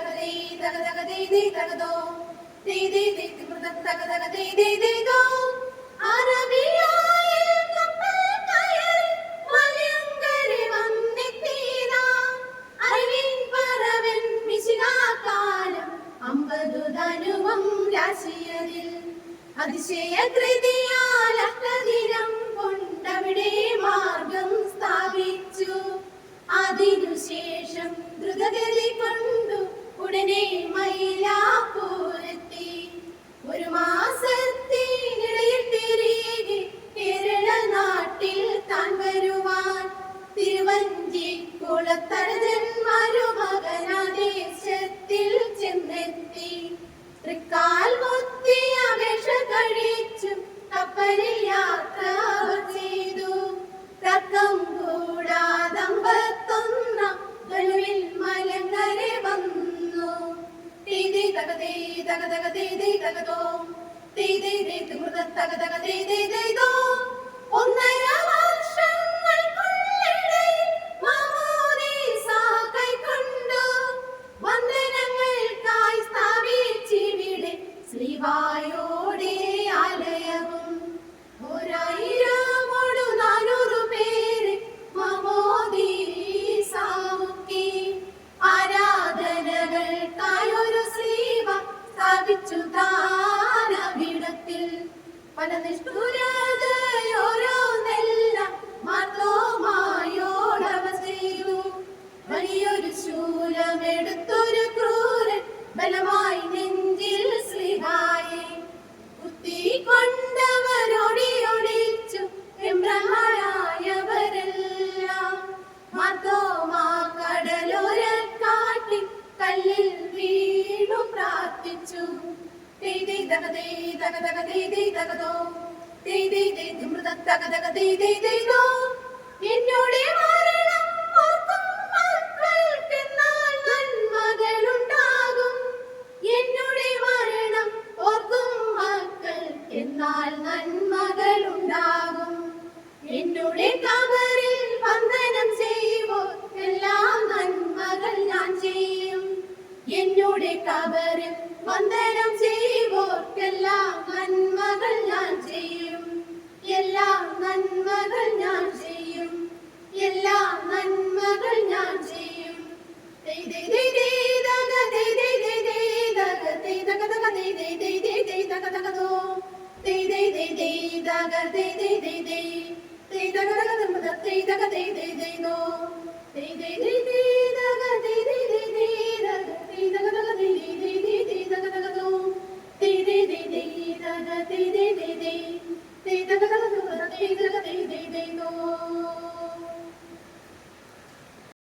തക ദീ തക തക ദീ ദീ തക ദോ ദീ ദീ തിമൃത തക തക ദീ ദീ ദീ ദോ അറബിയായ കപ്പൽ കയറി മലയങ്കരെ വന്നെത്തിയതാ. അറിവിൻ പറവൻ മിശിഹാക്കാലം അമ്പതു ധനുവം രാശിയതിൽ അതിശയ കൃതിയാൽ അഷ്ടദിനം കൊണ്ടവിടെ മാർഗം സ്ഥാപിച്ചു അതിനുശേഷം തകതോ തേ തേ തേ തക സ്ഥാപിച്ചു താനവിടത്തിൽ പല നിഷ്ഠുരതയോരോന്നെല്ലാം തകതോ തീതി തീതി മൃത തക തക തീതി തീതോ എന്നോടെ മരണം ഓർക്കും മക്കൾക്കെന്നാൽ നന്മകളുണ്ടാകും. എന്നോടെ മരണം ഓർക്കും മക്കൾ എന്നാൽ നന്മകളുണ്ടാകും. എന്നോടെ കബറിൽ വന്ദനം എല്ലാം നന്മകൾ ഞാൻ ചെയ്യും. എന്നോടെ കബറിൽ വന്ദനം ചെയ്യുവോർക്കെല്ലാം നന്മകൾ ദഗ ദേ ദേ ദേ ദേ ദേ ദഗ ദഗ ദമ ദേ ദഗ ദേ ദേ they know they they they they ദഗ they they they they ദഗ they ദഗ ദഗ they they they they they ദഗ ദഗ though they they they they ദഗ they they they they they ദഗ ദഗ ദമ they ദഗ they they they know